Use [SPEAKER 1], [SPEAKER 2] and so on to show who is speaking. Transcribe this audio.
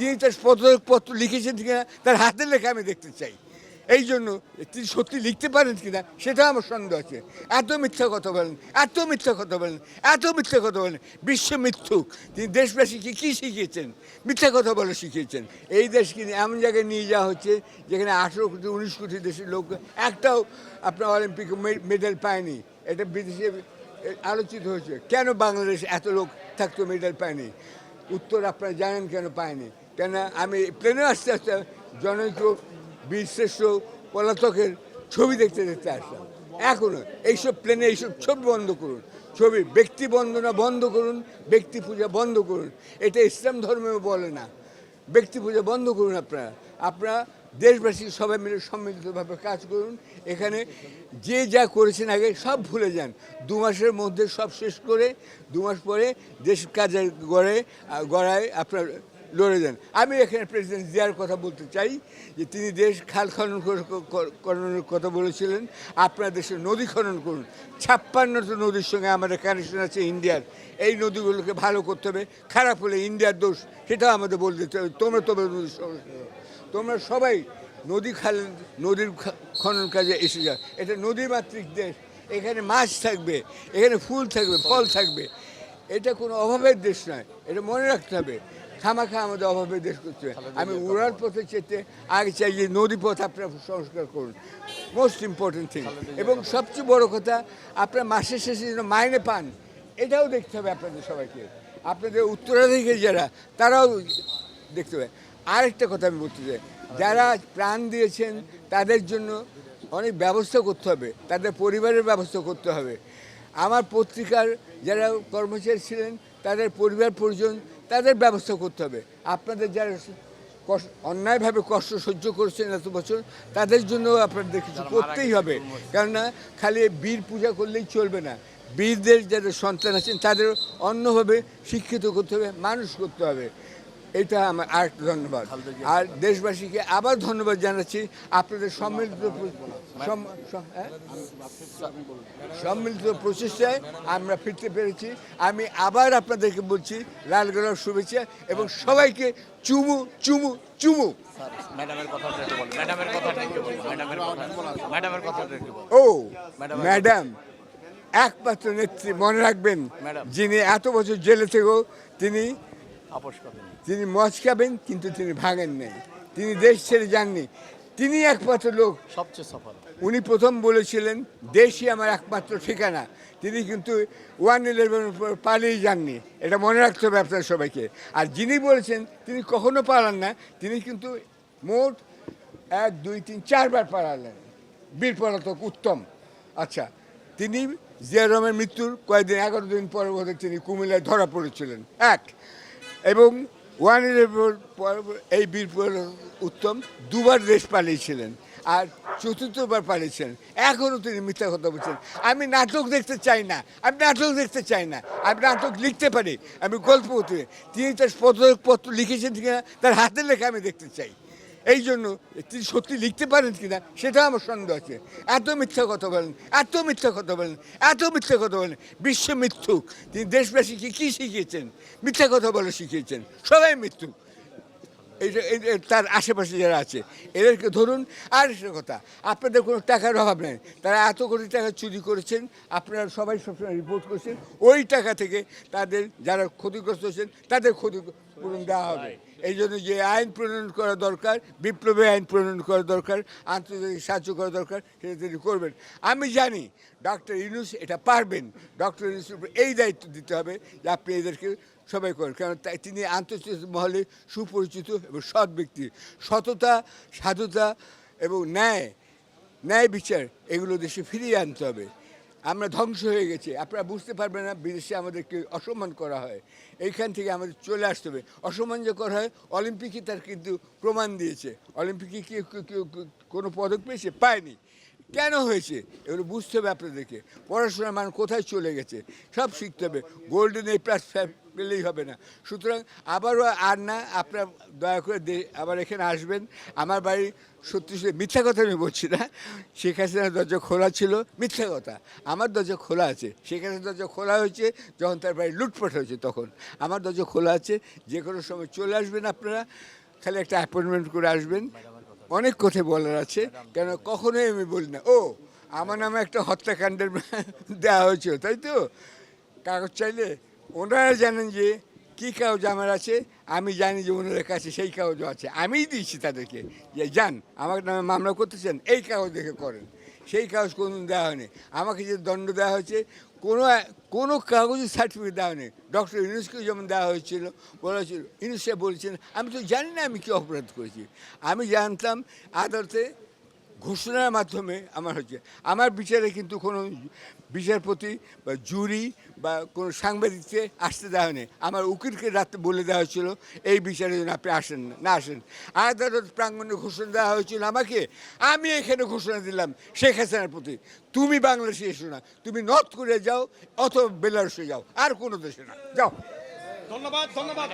[SPEAKER 1] তিনি তার পত্র লিখেছেন কিনা, তার হাতের লেখা আমি দেখতে চাই। এই জন্য তিনি সত্যি লিখতে পারেন কিনা সেটা আমার সন্দেহ আছে। এত মিথ্যা কথা বলেন, এত মিথ্যা কথা বলেন, এত মিথ্যা কথা বলেন, বিশ্ব মিথ্যুক। তিনি দেশবাসীকে কী শিখিয়েছেন? মিথ্যা কথা বলে শিখিয়েছেন। এই দেশকে নিয়ে এমন জায়গায় নিয়ে যাওয়া হচ্ছে, যেখানে আঠেরো কোটি, উনিশ কোটি দেশের লোক, একটাও আপনার অলিম্পিক মেডেল পায়নি। এটা বিদেশে আলোচিত হয়েছে। কেন বাংলাদেশ এত লোক থাকতো, মেডেল পায়নি? উত্তর আপনারা জানেন কেন পায়নি? কেন আমি প্লেনে আসতে আসতে জনৈক, বীরশ্রেষ্ঠ, পলাতকের ছবি দেখতে দেখতে আসলাম। এখনও এইসব প্লেনে এইসব ছবি বন্ধ করুন। ছবি ব্যক্তি বন্দনা বন্ধ করুন, ব্যক্তি পূজা বন্ধ করুন। এটা ইসলাম ধর্মেও বলে না। ব্যক্তি পূজা বন্ধ করুন আপনারা। আপনারা দেশবাসী সবাই মিলে সম্মিলিতভাবে কাজ করুন। এখানে যে যা করেছেন আগে সব ভুলে যান। দু মাসের মধ্যে সব শেষ করে দু মাস পরে দেশ কাজের গড়ে, গড়ায় আপনার লড়ে যান। আমি এখানে প্রেসিডেন্ট জিয়ার কথা বলতে চাই, যে তিনি দেশ খাল খনন করানোর কথা বলেছিলেন। আপনার দেশে নদী খনন করুন। ছাপ্পান্নটা নদীর সঙ্গে আমাদের কানেকশন আছে ইন্ডিয়ার। এই নদীগুলোকে ভালো করতে হবে। খারাপ হলে ইন্ডিয়ার দোষ, সেটাও আমাদের বলে দিতে হবে তোমরা তোমরা নদীর সমস্যা। তোমরা সবাই নদী খাল, নদীর খনন কাজে এসে যাও। এটা নদীমাতৃক দেশ। এখানে মাছ থাকবে, এখানে ফুল থাকবে, ফল থাকবে। এটা কোনো অভাবের দেশ নয়। এটা মনে রাখতে হবে। খামাখা আমাদের অভাবে দেশ করতে হবে আমি উড়াল পথে চেতে আগে চাই যে নদী পথ আপনারা সংস্কার করুন। মোস্ট ইম্পর্টেন্ট থিং এবং সবচেয়ে বড় কথা আপনার মাসের শেষে যেন মাইনে পান এটাও দেখতে হবে আপনাদের সবাইকে। আপনাদের উত্তরাধিকারী যারা তারাও দেখতে হবে। আরেকটা কথা আমি বলতে চাই যারা প্রাণ দিয়েছেন তাদের জন্য অনেক ব্যবস্থা করতে হবে। তাদের পরিবারের ব্যবস্থা করতে হবে। আমার পত্রিকার যারা কর্মচারী ছিলেন তাদের পরিবার পরিজন তাদের ব্যবস্থা করতে হবে। আপনাদের যারা কষ্ট- অন্যায়ভাবে কষ্ট সহ্য করছেন এত বছর তাদের জন্য আপনাদের কিছু করতেই হবে। কেননা খালি বীর পূজা করলেই চলবে না। বীরদের যাদের সন্তান আছেন তাদের অন্যভাবে শিক্ষিত করতে হবে মানুষ করতে হবে। এটা আমার আর ধন্যবাদ। আর দেশবাসীকে আবার ধন্যবাদ জানাচ্ছি। আপনাদের সম্মিলিত হ্যাঁ? সম্মিলিত প্রচেষ্টায় আমরা ফিরতে পেরেছি। আমি আবার আপনাদেরকে বলছি লালগোলার শুভেচ্ছা এবং সবাইকে চুমু চুমু চুমু। ও
[SPEAKER 2] ম্যাডাম।
[SPEAKER 1] ম্যাডাম একমাত্র নেত্রী মনে রাখবেন যিনি এত বছর জেলে থেকেও তিনি
[SPEAKER 2] আপোষ করেন
[SPEAKER 1] তিনি মদ খাবেন কিন্তু তিনি ভাঙেন নাই। তিনি দেশ ছেড়ে যাননি। তিনি একমাত্র লোক।
[SPEAKER 2] সবচেয়ে সফল।
[SPEAKER 1] উনি প্রথম বলেছিলেন দেশই আমার একমাত্র ঠিকানা। তিনি কিন্তু ওয়ান ইলেভেনের পর পালিয়ে যাননি। এটা মনে রাখতে হবে আপনার সবাইকে। আর যিনি বলেছেন তিনি কখনো পালান না। তিনি কিন্তু মোট এক দুই তিন চারবার পালালেন। বীর পলাতক উত্তম। আচ্ছা তিনি জিয়া রহমানের মৃত্যুর কয়েকদিন এগারো দিন পরে তিনি কুমিল্লায় ধরা পড়েছিলেন। এক এবং ওয়ান ইলেভেন এই বীর উত্তম দুবার দেশ পালিয়েছিলেন আর চতুর্থবার পালিয়েছিলেন এখনও তিনি মিথ্যা কথা বলছেন। আমি নাটক দেখতে চাই না। আমি নাটক দেখতে চাই না। আমি নাটক লিখতে পারি। আমি গল্প। তিনি তার পত্র লিখেছেন কিনা, তার হাতের লেখা আমি দেখতে চাই। এই জন্য তিনি সত্যি লিখতে পারেন কিনা, সেটা আমার সন্দেহ আছে। এত মিথ্যা কথা বলেন, এত মিথ্যা কথা বলেন, এত মিথ্যা কথা বলেন, বিশ্ব মিথ্যুক। তিনি দেশবাসীকে কী শিখিয়েছেন? মিথ্যা কথা বলে শিখিয়েছেন। সবাই মিথ্যুক। এই যে- তার আশেপাশে যারা আছে এদেরকে ধরুন আর একটা কথা আপনাদের কোনো টাকার অভাব নেই। তারা এত কোটি টাকা চুরি করেছেন আপনারা সবাই সবসময় রিপোর্ট করছেন ওই টাকা থেকে তাদের যারা ক্ষতিগ্রস্ত হয়েছেন তাদের ক্ষতিপূরণ দেওয়া হবে। এই জন্য যে আইন প্রণয়ন করা দরকার বিপ্লবী আইন প্রণয়ন করা দরকার আন্তর্জাতিক সাহায্য করা দরকার সেটা তিনি করবেন। আমি জানি ডক্টর ইউনুস এটা পারবেন ডক্টর ইউনুসের উপর এই দায়িত্ব দিতে হবে যে আপনি এদেরকে সবাই করেন। কারণ তাই তিনি আন্তর্জাতিক মহলে সুপরিচিত এবং সৎ ব্যক্তি। সততা, সাধুতা এবং ন্যায় ন্যায় বিচার এগুলো দেশে ফিরিয়ে আনতে হবে। আমরা ধ্বংস হয়ে গেছি। আপনারা বুঝতে পারবেন না, বিদেশে আমাদেরকে অসম্মান করা হয়। এইখান থেকে আমাদের চলে আসতে হবে। অসম্মান যে করা হয় অলিম্পিকে তার কিন্তু প্রমাণ দিয়েছে। অলিম্পিকে কি কোনো পদক পেয়েছে? পায়নি। কেন হয়েছে? এগুলো বুঝতে হবে আপনাদেরকে পড়াশোনার মান কোথায় চলে গেছে? সব শিখতে হবে। গোল্ডেন এ প্লাস পেলেই হবে না। সুতরাং আবারও আর না, আপনার দয়া করে আবার এখানে আসবেন। আমার বাড়ি সত্যি সত্যি মিথ্যা কথা আমি বলছি না। শেখ হাসিনার দরজা খোলা ছিল, মিথ্যা কথা। আমার দরজা খোলা আছে। শেখ হাসিনার দরজা খোলা হয়েছে যখন তার বাড়ি লুটপাট হয়েছে তখন। আমার দরজা খোলা আছে। যে কোনো সময় চলে আসবেন আপনারা। খালি একটা অ্যাপয়েন্টমেন্ট করে আসবেন। অনেক কথা বলার আছে, কেন কখনোই আমি বলি না। ও, আমার নামে একটা হত্যাকাণ্ডের দেওয়া হয়েছিল, তাই তো? কাগজ চাইলে ওনারা জানেন যে কী কাগজ আমার আছে, আমি জানি যে ওনাদের কাছে সেই কাগজও আছে, আমিই দিয়েছি তাদেরকে। যে যান, আমার নামে মামলা করতেছেন এই কাগজ দেখে করেন। সেই কাগজ কোনো দেওয়া হয়নি। আমাকে যে দণ্ড দেওয়া হয়েছে, কোনো কোনো কাগজের সার্টিফিকেট দেওয়া হয়নি। ডক্টর ইউনুসকে যেমন দেওয়া হয়েছিল, বলা হয়েছিল ইউনুস সাহেব বলেছেন, আমি তো জানি না আমি কী অপরাধ করেছি। আমি জানতাম আদালতে ঘোষণার মাধ্যমে আমার হচ্ছে আমার বিচারে কিন্তু কোনো বিচারপতি বা জুরি বা কোনো সাংবাদিককে আসতে দেওয়া হয়নি। আমার উকিলকে রাতে বলে দেওয়া হয়েছিল, এই বিচারের জন্য আপনি আসেন না না আসেন। আদালত প্রাঙ্গণে ঘোষণা দেওয়া হয়েছিল আমাকে, আমি এখানে ঘোষণা দিলাম শেখ হাসিনার প্রতি। তুমি বাংলাদেশে এসো না, তুমি নর্থ কোরিয়া যাও অথবা বেলারুসে যাও, আর কোনো দেশে না। যাও।
[SPEAKER 3] ধন্যবাদ ধন্যবাদ।